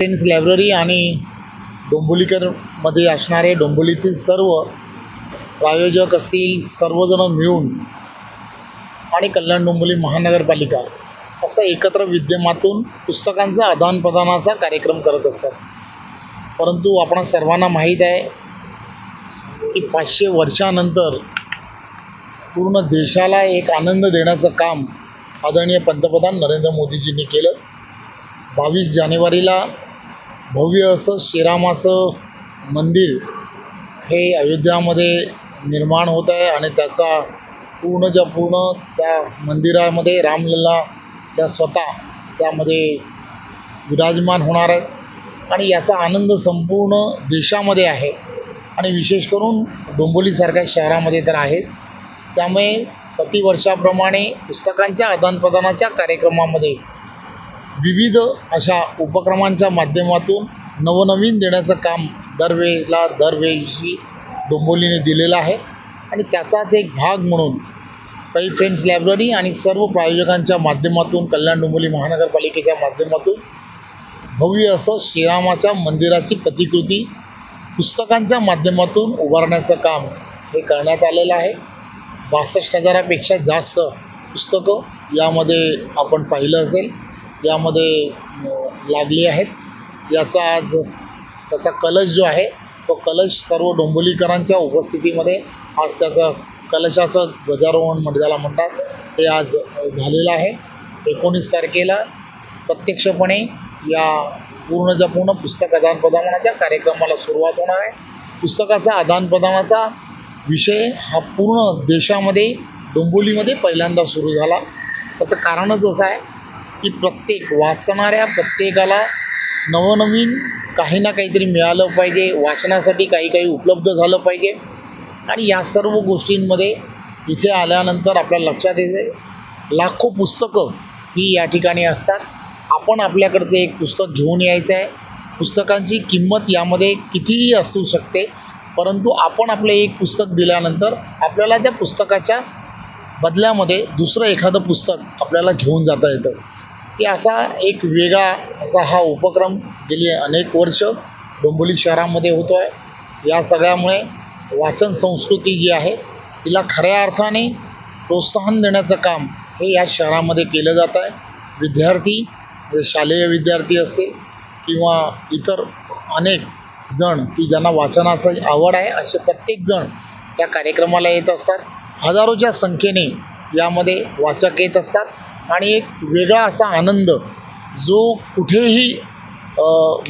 Tense library आणि डोंबोलीकरमध्ये असणारे डोंबोलीतील सर्व प्रायोजक असतील सर्वजण मिळून आणि कल्याण डोंबोली महानगरपालिका असं एकत्र विद्यमातून पुस्तकांचा आदानप्रदानाचा कार्यक्रम करत असतात. परंतु आपण सर्वांना माहीत आहे की पाचशे वर्षानंतर पूर्ण देशाला एक आनंद देण्याचं काम आदरणीय पंतप्रधान नरेंद्र मोदीजींनी केलं. बावीस जानेवारीला भव्य असं श्रीरामाचं मंदिर हे अयोध्यामध्ये निर्माण होत आहे आणि त्याचा पूर्णच्या पूर्ण त्या मंदिरामध्ये रामलल्ला त्या स्वतः त्यामध्ये विराजमान होणार आहेत आणि याचा आनंद संपूर्ण देशामध्ये आहे. आणि विशेष करून डोंबोलीसारख्या शहरामध्ये तर आहेच. त्यामुळे प्रतिवर्षाप्रमाणे पुस्तकांच्या आदानप्रदानाच्या कार्यक्रमामध्ये विविध अशा उपक्रमांच्या माध्यमातून नवनवीन देण्याचं काम दरवेळेला दरवेळी डोंबोलीने दिलेलं आहे. आणि त्याचाच एक भाग म्हणून काही फ्रेंड्स लायब्ररी आणि सर्व प्रायोजकांच्या माध्यमातून कल्याण डोंबोली महानगरपालिकेच्या माध्यमातून भव्य असं श्रीरामाच्या मंदिराची प्रतिकृती पुस्तकांच्या माध्यमातून उभारण्याचं काम हे करण्यात आलेलं आहे. बासष्ट हजारापेक्षा जास्त पुस्तकं यामध्ये आपण पाहिलं असेल. यामध्ये लागली आहेत. याचा आज त्याचा कलश जो आहे तो कलश सर्व डोंबोलीकरांच्या उपस्थितीमध्ये आज त्याचं कलशाचं ध्वजारोहण म्हणजे ज्याला म्हणतात. ते आज झालेलं आहे. एकोणीस तारखेला प्रत्यक्षपणे या पूर्णच्या पूर्ण पुस्तक आदानप्रदानाच्या कार्यक्रमाला सुरुवात होणार आहे. पुस्तकाचा आदानप्रदानाचा विषय हा पूर्ण देशामध्ये डोंबोलीमध्ये पहिल्यांदा सुरू झाला. त्याचं कारणच असं आहे की प्रत्येक वाचणाऱ्या प्रत्येकाला नवनवीन काही ना काहीतरी मिळालं पाहिजे वाचनासाठी काही काही उपलब्ध झालं पाहिजे. आणि या सर्व गोष्टींमध्ये इथे आल्यानंतर आपल्या लक्षात येते लाखो पुस्तकं ही या ठिकाणी असतात. आपण आपल्याकडचं एक पुस्तक घेऊन यायचं आहे. पुस्तकांची किंमत यामध्ये कितीही असू शकते परंतु आपण आपलं एक पुस्तक दिल्यानंतर आपल्याला त्या पुस्तकाच्या बदल्यामध्ये दुसरं एखादं पुस्तक आपल्याला घेऊन जाता येतं. की असा एक वेगळा असा हा उपक्रम गेली अनेक वर्ष डोंबिवली शहरामध्ये होतो आहे या सगळ्यामुळे वाचन संस्कृती जी आहे तिला खऱ्या अर्थाने प्रोत्साहन देण्याचं काम हे या शहरामध्ये केलं जात आहे. विद्यार्थी शालेय विद्यार्थी असतील किंवा इतर अनेक जण की ज्यांना वाचनाची आवड आहे असे प्रत्येक जण या कार्यक्रमाला येत असतात. हजारोच्या संख्येने यामध्ये वाचक येत असतात. आणि एक वेगळा असा आनंद जो कुठेही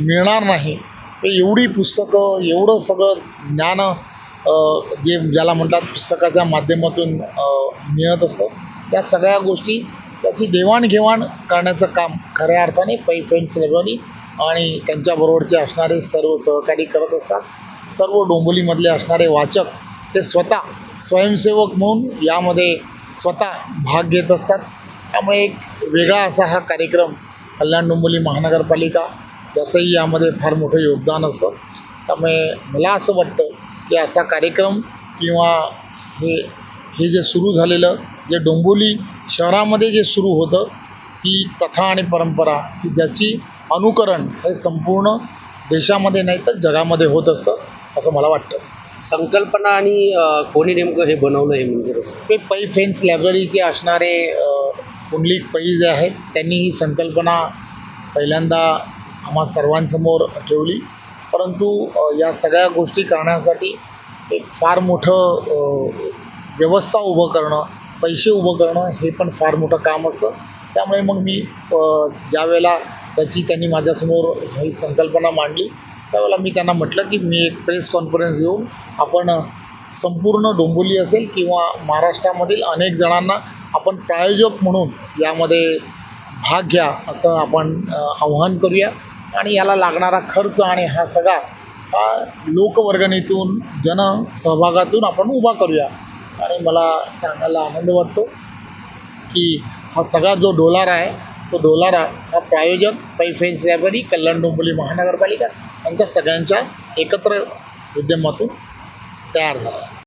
मिळणार नाही. ते एवढी पुस्तकं एवढं सगळं ज्ञान जे ज्याला म्हणतात पुस्तकाच्या माध्यमातून मिळत असतं. त्या सगळ्या गोष्टी त्याची देवाणघेवाण करण्याचं काम खऱ्या अर्थाने पै फ्रेंड्स लायब्ररी आणि त्यांच्याबरोबरचे असणारे सर्व सहकारी करत असतात. सर्व डोंबोलीमधले असणारे वाचक ते स्वतः स्वयंसेवक म्हणून यामध्ये स्वतः भाग घेत असतात. त्यामुळे एक वेगळा असा हा कार्यक्रम कल्याण डोंबिवली महानगरपालिका ज्याचंही यामध्ये फार मोठं योगदान असतं. त्यामुळे मला असं वाटतं की असा कार्यक्रम किंवा हे हे जे सुरू झालेलं जे डोंबिवली शहरामध्ये जे सुरू होतं ही प्रथा आणि परंपरा की ज्याची अनुकरण हे संपूर्ण देशामध्ये नाही तर जगामध्ये होत असतं असं मला वाटतं. संकल्पना आणि कोणी नेमकं हे बनवलं हे मंदिर असं? ते पै फेन्स लायब्ररीचे असणारे पुंडलिक पै जे आहेत त्यांनी ही संकल्पना पहिल्यांदा आम्हा सर्वांसमोर ठेवली. परंतु या सगळ्या गोष्टी करण्यासाठी एक फार मोठं व्यवस्था उभं करणं पैसे उभं करणं हे पण फार मोठं काम असतं. त्यामुळे मग मी ज्यावेळेला त्याची त्यांनी माझ्यासमोर ही संकल्पना मांडली त्यावेळेला मी त्यांना म्हटलं की मी एक प्रेस कॉन्फरन्स घेऊन आपण संपूर्ण डोंबोली असेल किंवा महाराष्ट्रामधील अनेक जणांना आपण प्रायोजक म्हणून यामध्ये भाग घ्या असं आपण आव्हान करूया. आणि याला लागणारा खर्च आणि हा सगळा हा लोकवर्गणीतून जनसहभागातून आपण उभा करूया. आणि मला सांगायला आनंद वाटतो की हा सगळा जो डोलारा आहे तो डोलारा हा प्रायोजक पैफेन्स लायब्ररी कल्याण डोंबिवली महानगरपालिका यांच्या सगळ्यांच्या एकत्र उद्यमातून तयार झाला.